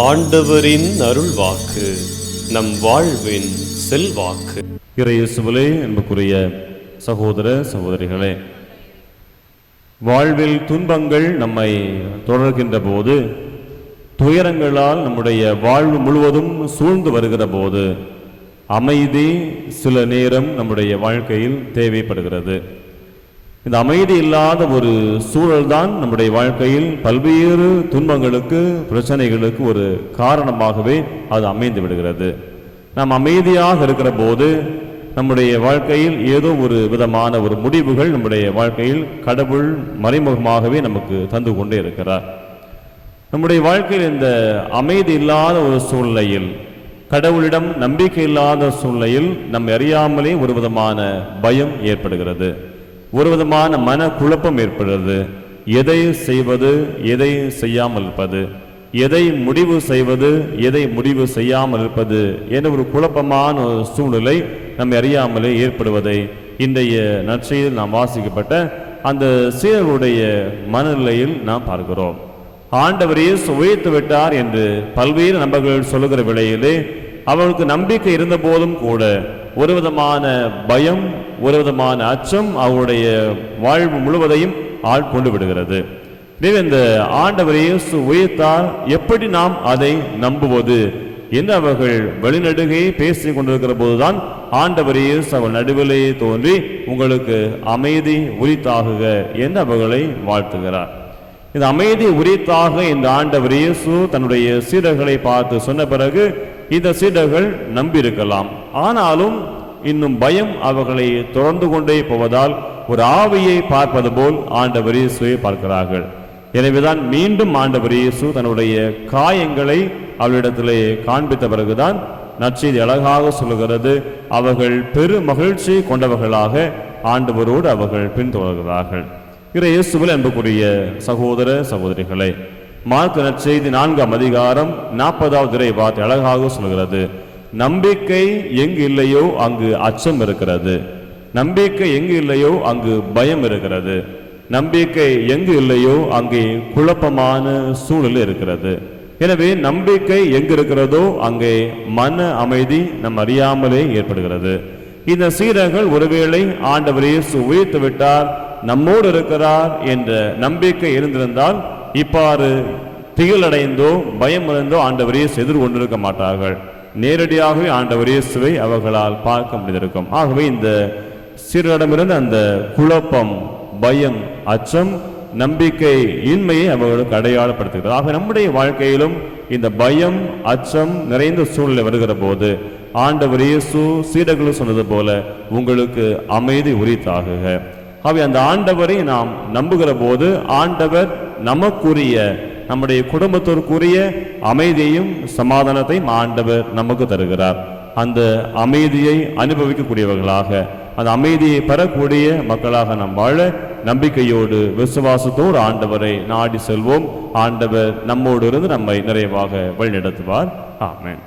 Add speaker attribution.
Speaker 1: ஆண்டவரின் அருள் வாக்கு நம் வாழ்வின் செல்வாக்கு.
Speaker 2: இறையேசுவிலே என்புக்குரிய சகோதர சகோதரிகளே வாழ்வில் துன்பங்கள் நம்மை தொடர்கின்ற போது துயரங்களால் நம்முடைய வாழ்வு முழுவதும் சூழ்ந்து வருகிற போது அமைதி சில நேரம் நம்முடைய வாழ்க்கையில் தேவைப்படுகிறது. இந்த அமைதி இல்லாத ஒரு சூழல்தான் நம்முடைய வாழ்க்கையில் பல்வேறு துன்பங்களுக்கு பிரச்சனைகளுக்கு ஒரு காரணமாகவே அது அமைந்து விடுகிறது. நாம் அமைதியாக இருக்கிற போது நம்முடைய வாழ்க்கையில் ஏதோ ஒரு விதமான ஒரு முடிவுகள் நம்முடைய வாழ்க்கையில் கடவுள் மறைமுகமாகவே நமக்கு தந்து கொண்டே இருக்கிறார். நம்முடைய வாழ்க்கையில் இந்த அமைதி இல்லாத ஒரு சூழ்நிலையில் கடவுளிடம் நம்பிக்கை இல்லாத சூழ்நிலையில் நம் அறியாமலே ஒரு விதமான பயம் ஏற்படுகிறது. ஒரு விதமான மன குழப்பம் ஏற்படுறது. எதை செய்வது எதை செய்யாமல் இருப்பது. எதை முடிவு செய்வது எதை முடிவு செய்யாமல் இருப்பது என்ற ஒரு குழப்பமான ஒரு சூழ்நிலை நம்மை அறியாமலே ஏற்படுவதை இன்றைய நற்செய்தியில் நாம் வாசிக்கப்பட்ட அந்த சீரருடைய மனநிலையில் நாம் பார்க்கிறோம். ஆண்டவரையே உயர்த்து விட்டார் என்று பல்வேறு நபர்கள் சொல்லுகிற விலையிலே அவர்களுக்கு நம்பிக்கை இருந்த போதும் கூட ஒரு விதமான பயம் ஒரு விதமான அச்சம் அவருடைய வாழ்வு முழுவதையும் ஆட்கொண்டு விடுகிறது. எனவே இந்த ஆண்டவர் இயேசு உயர்த்தார் எப்படி நாம் அதை நம்புவது? என்று அவர்கள் வெளிநடுகை பேசிக் கொண்டிருக்கிற போதுதான் ஆண்டவர் இயேசு அவள் நடுவிலேயே தோன்றி உங்களுக்கு அமைதி உரித்தாகுக என்று அவர்களை வாழ்த்துகிறார். இந்த அமைதி உரித்தாக இந்த ஆண்டவர் இயேசு தன்னுடைய சீடர்களை பார்த்து சொன்ன பிறகு இந்த சீடர்கள் நம்பியிருக்கலாம். ஆனாலும் இன்னும் பயம் அவர்களை தொடர்ந்து கொண்டே போவதால் ஒரு ஆவியை பார்ப்பது போல் ஆண்டவர் இயேசுவை பார்க்கிறார்கள். எனவேதான் மீண்டும் ஆண்டவர் இயேசு தன்னுடைய காயங்களை அவளிடத்திலே காண்பித்த பிறகுதான் நற்செய்தி அழகாக சொல்லுகிறது. அவர்கள் பெரு மகிழ்ச்சி கொண்டவர்களாக ஆண்டவரோடு அவர்கள் பின்தொடர்கிறார்கள். இறை இயேசுவில் அன்புக்குரிய சகோதர சகோதரிகளை மார்க்க நற்செய்தி நான்காம் அதிகாரம் நாற்பதாவது இறை வார்த்தை அழகாக சொல்கிறது நம்பிக்கை எங்கு இல்லையோ அங்கு அச்சம் இருக்கிறது. நம்பிக்கை எங்கு இல்லையோ அங்கு பயம் இருக்கிறது. நம்பிக்கை எங்கு இல்லையோ அங்கே குழப்பமான சூழல் இருக்கிறது. எனவே நம்பிக்கை எங்கு இருக்கிறதோ அங்கே மன அமைதி நம் அறியாமலே ஏற்படுகிறது. இந்த சீரர்கள் ஒருவேளை ஆண்டவர் இயேசு உயிர்த்து விட்டார் நம்மோடு இருக்கிறார் என்ற நம்பிக்கை இருந்திருந்தால் இப்பாறு திகிலடைந்தோ பயம் இருந்தோ ஆண்டவர் இயேசு எதிர்கொண்டிருக்க மாட்டார்கள். நேரடியாகவே ஆண்டவர் இயேசுவை அவர்களால் பார்க்க முடிந்திருக்கும். ஆகவே இந்த சீரரிடமிருந்து அந்த குழப்பம் பயம் அச்சம் நம்பிக்கை இன்மையை அவர்களுக்கு அடையாளப்படுத்துகிறது. ஆக நம்முடைய வாழ்க்கையிலும் இந்த பயம் அச்சம் நிறைந்த சூழ்நிலை வருகிற போது ஆண்டவர் இயேசு சீடர்களும் சொன்னது போல உங்களுக்கு அமைதி உரித்தாகுக. ஆகவே அந்த ஆண்டவரை நாம் நம்புகிற போது ஆண்டவர் நமக்குரிய நம்முடைய குடும்பத்திற்குரிய அமைதியையும் சமாதானத்தையும் ஆண்டவர் நமக்கு தருகிறார். அந்த அமைதியை அனுபவிக்கக்கூடியவர்களாக அந்த அமைதியை பெறக்கூடிய மக்களாக நாம் வாழ நம்பிக்கையோடு விசுவாசத்தோடு ஆண்டவரை நாடி செல்வோம். ஆண்டவர் நம்மோடு இருந்து நம்மை நிறைவாக வழிநடத்துவார். ஆமேன்.